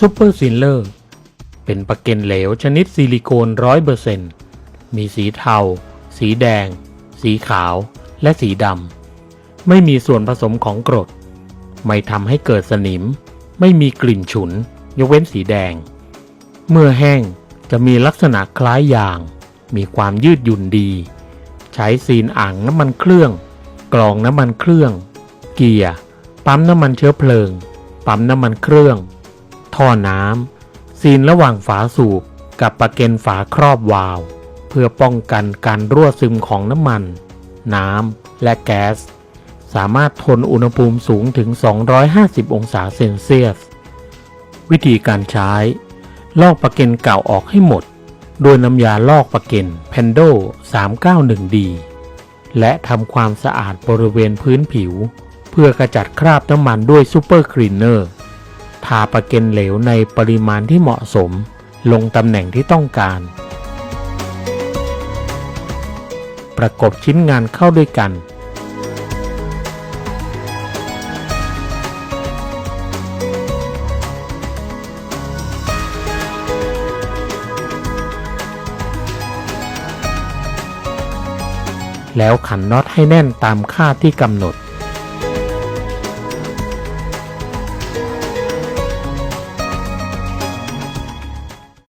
ซูเปอร์ซิลเลอร์ เป็นปะเก็นเหลวชนิดซิลิโคนร้อยเปอร์เซนต์มีสีเทา สีแดง สีขาว และสีดำ ไม่มีส่วนผสมของกรด ไม่ทำให้เกิดสนิม ไม่มีกลิ่นฉุน ยกเว้นสีแดง เมื่อแห้งจะมีลักษณะคล้ายยาง มีความยืดหยุ่นดี ใช้ซีนอ่างน้ำมันเครื่อง กรองน้ำมันเครื่อง เกียร์ ปั๊มน้ำมันเชื้อเพลิง ปั๊มน้ำมันเครื่อง ท่อน้ำซีนระหว่างฝาสูบกับประเก็นฝาครอบวาล์วเพื่อป้องกันการรั่วซึมของน้ำมัน น้ำและแก๊ส สามารถทนอุณหภูมิสูงถึง 250 องศาเซนเซียส วิธีการใช้ ลอกประเก็นเก่าออกให้หมด โดยน้ำยาลอกประเก็น Pendo 391D และทำความสะอาดบริเวณพื้นผิว เพื่อกระจัดคราบน้ำมันด้วยซูเปอร์คลีนเนอร์ ทาประเก็นเหลวในปริมาณที่เหมาะสม ลงตำแหน่งที่ต้องการ ประกบชิ้นงานเข้าด้วยกัน แล้วขันน็อตให้แน่นตามค่าที่กำหนด